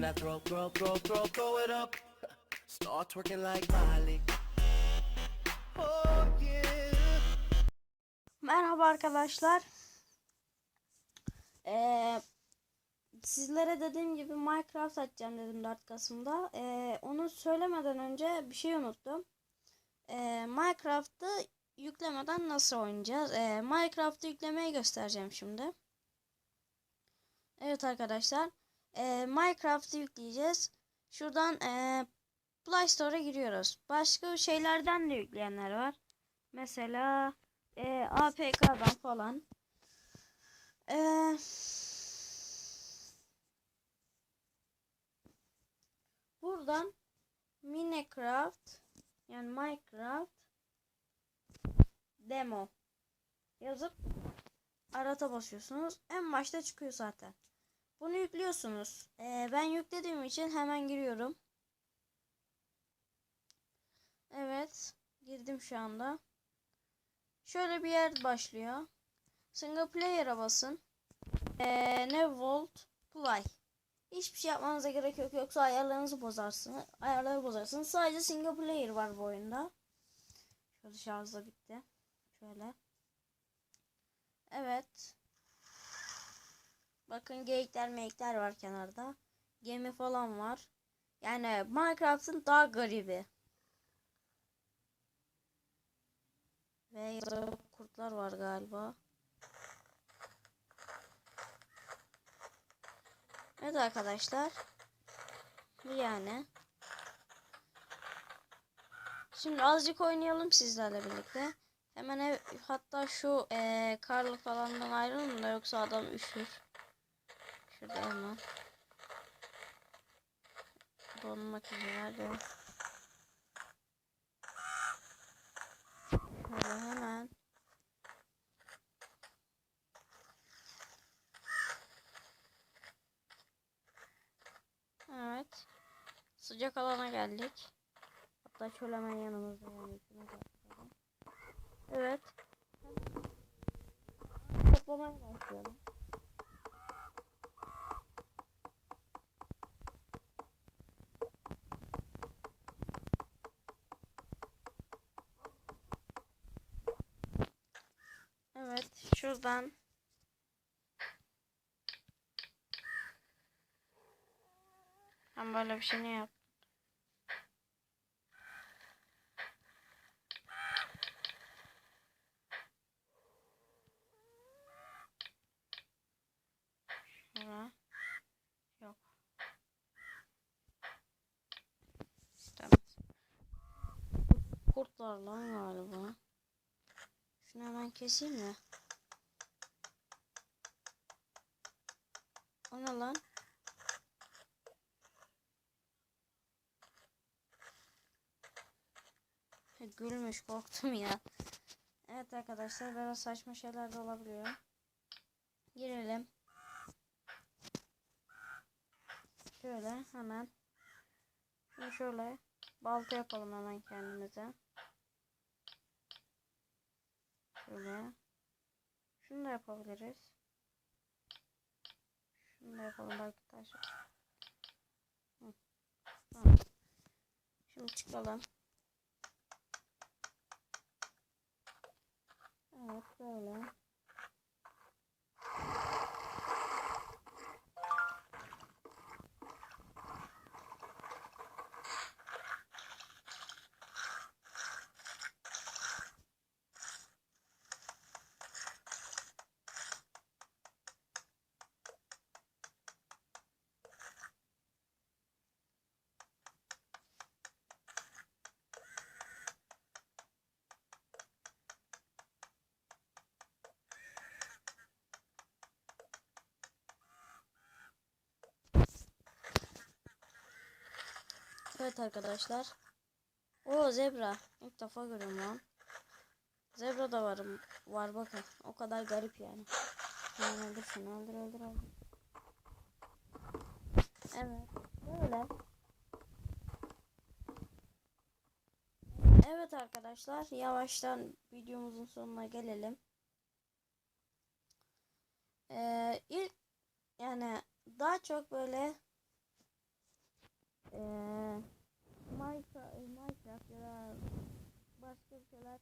When I throw, throw, throw, throw, throw it up. Start twerking like Miley. Oh yeah. Merhaba arkadaşlar. Ee, sizlere dediğim gibi Minecraft açacağım dedim 4 Kasım'da. Ee, onu söylemeden önce bir şey unuttum. Ee, Minecraft'ı yüklemeden nasıl oynayacağız? Ee, Minecraft'ı yüklemeyi göstereceğim şimdi. Evet arkadaşlar. Ee, Minecraft'ı yükleyeceğiz. Şuradan ee, Play Store'a giriyoruz. Başka şeylerden de yükleyenler var. Mesela e, APK'dan falan. E, buradan Minecraft yani Minecraft demo yazıp arata basıyorsunuz. En başta çıkıyor zaten. Bunu yüklüyorsunuz. E, ben yüklediğim için hemen giriyorum. Evet. Girdim şu anda. Şöyle bir yer başlıyor. Single player'a basın. Ee, ne volt play. Hiçbir şey yapmanıza gerek yok. Yoksa ayarlarınızı bozarsınız. Ayarları bozarsınız. Sadece single player var bu oyunda. Şöyle şarj bitti. Şöyle. Evet. Bakın geyikler meyikler var kenarda. Gemi falan var. Yani Minecraft'ın daha garibi. Ve kurtlar var galiba. Evet arkadaşlar. Yani. Şimdi azıcık oynayalım sizlerle birlikte. Hemen ev, hatta şu eee karlı falandan ayrılın da yoksa adam üşür. Şurada hemen. Donmak üzere. Şöyle hemen. Evet. Sıcak alana geldik. Hatta çöl hemen yanımızda yani. Evet. Toplamaya başlayalım. Evet, şuradan Ben böyle bir şey ne yap? Şura. Yok. İstemez. Kurt var lan galiba. Şunu hemen keseyim mi? O ne lan? Gülmüş korktum ya. Evet arkadaşlar biraz saçma şeyler de olabiliyor. Girelim. Şöyle hemen. Şöyle balta yapalım hemen kendimize. Şöyle. Şunu da yapabiliriz. Şunu da yapalım. Tamam. Şimdi çıkalım. Evet böyle. Evet arkadaşlar. O zebra. İlk defa görüyorum lan. Zebra da var, var bakın. O kadar garip yani. Yani öldür şunu öldür öldür öldür. Evet. Böyle. Evet arkadaşlar. Yavaştan videomuzun sonuna gelelim. Ee, ilk yani daha çok böyle Ee, Minecraft, Minecraft ya da başka bir şeyler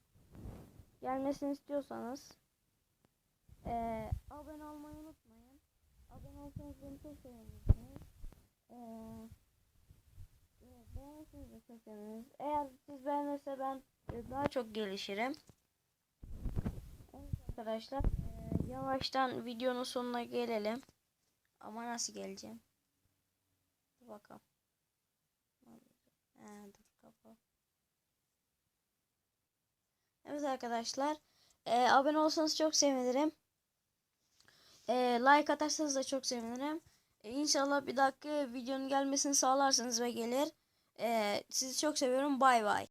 gelmesini istiyorsanız ee, abone olmayı unutmayın. Abone olsanız beni çok sevinirsiniz. E, beğenirseniz de çok seviniriz. Eğer siz beğenirse ben e, daha çok gelişirim. Evet arkadaşlar e, yavaştan videonun sonuna gelelim. Ama nasıl geleceğim? Bakalım. He, dur kapat. Evet arkadaşlar. e, abone olsanız çok sevinirim. E, like atarsanız da çok sevinirim. E, İnşallah bir dakika videonun gelmesini sağlarsınız ve gelir. E, sizi çok seviyorum. Bay bay.